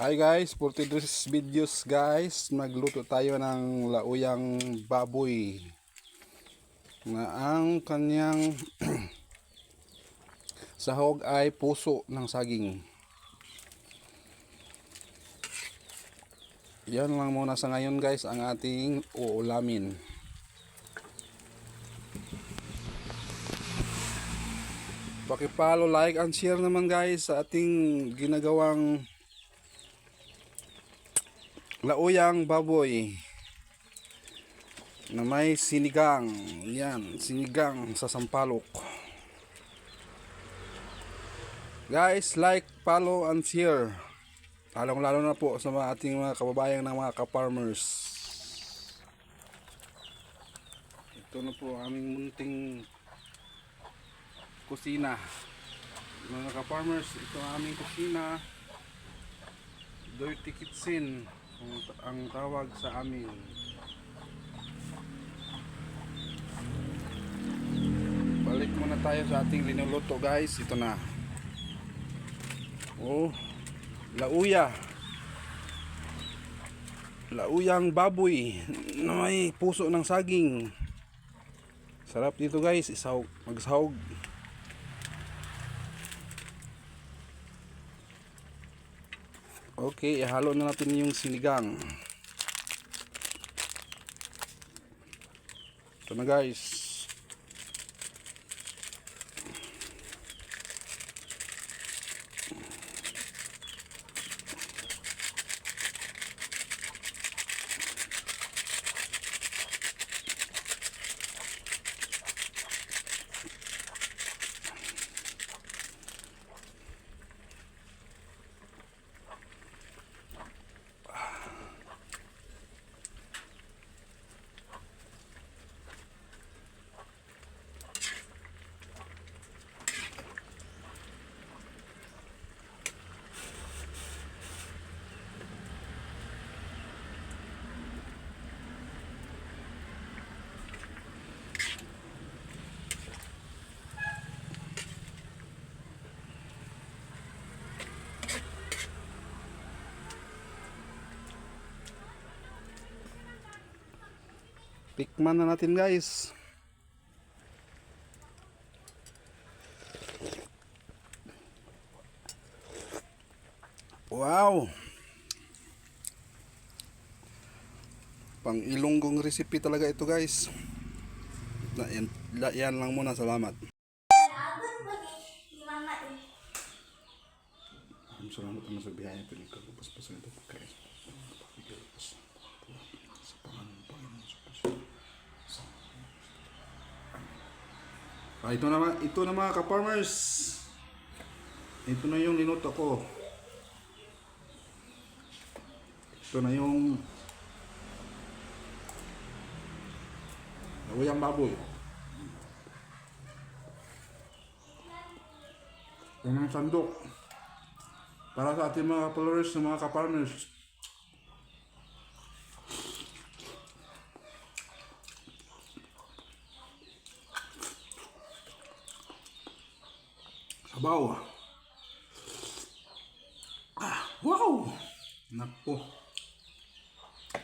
Hi guys, for today's videos guys, nagluto tayo ng lauyang baboy na ang kanyang sahog ay puso ng saging. Yan lang muna sa ngayon guys ang ating uulamin. Pakipalo, like, and share naman guys sa ating ginagawang lauyang baboy na may sinigang. Yan, sinigang sa sampalok. Guys, like, follow, and share. Lalong lalo na po sa mga ating mga kababayan ng mga ka-farmers. Ito na po aming munting kusina. Mga ka-farmers, ito aming kusina. Dirty kitchen ang, ang tawag sa amin. Balik muna tayo sa ating linuluto guys. Ito na. Oh, lauya. Lauyang baboy na may puso ng saging. Sarap dito guys, isahog, magsahog. Okay, ihalo na natin yung sinigang. Ito na guys. Tikman na natin guys. Wow! Pang ilunggong recipe talaga ito guys. Yan, yan lang muna, salamat. Salamat naman sa biyaya ito. Nagkakapaspasan ito pagkain. Sa pangalan ng Panginoon sa Kristo. Ah, ito na, ito na mga ka-farmers. Ito na yung niluto ko. Ito na yung Lawayang baboy. Yan ang sandok. Para sa ating mga followers sa mga ka-farmers. Sabaw. Ah, wow! Nako.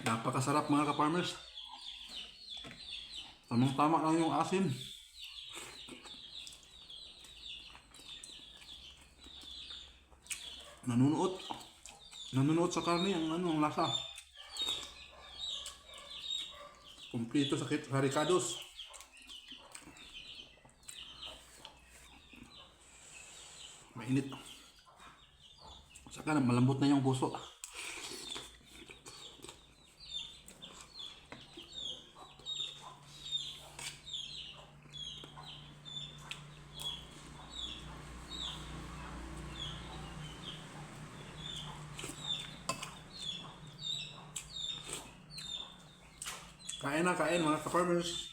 Napakasarap mga ka-farmers. Tamang tama lang yung asin. Nanunuot. Nanunuot sa karne ang ano, ang lasa. Kumplito sa kit sa ricados. Mainit. Saka na malambot na yung puso. Kain na, kain mga ka-farmers.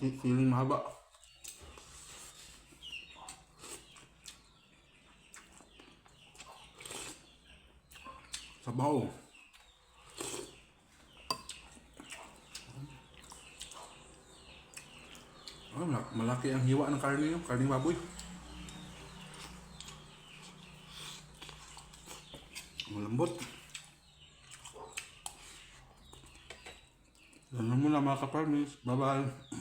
Siling mahaba. Sabaw. Oh, malak- malaki ang hiwa ng karne yung karne baboy. Malambot. Ganun mo na mga kaparmis. Bye-bye.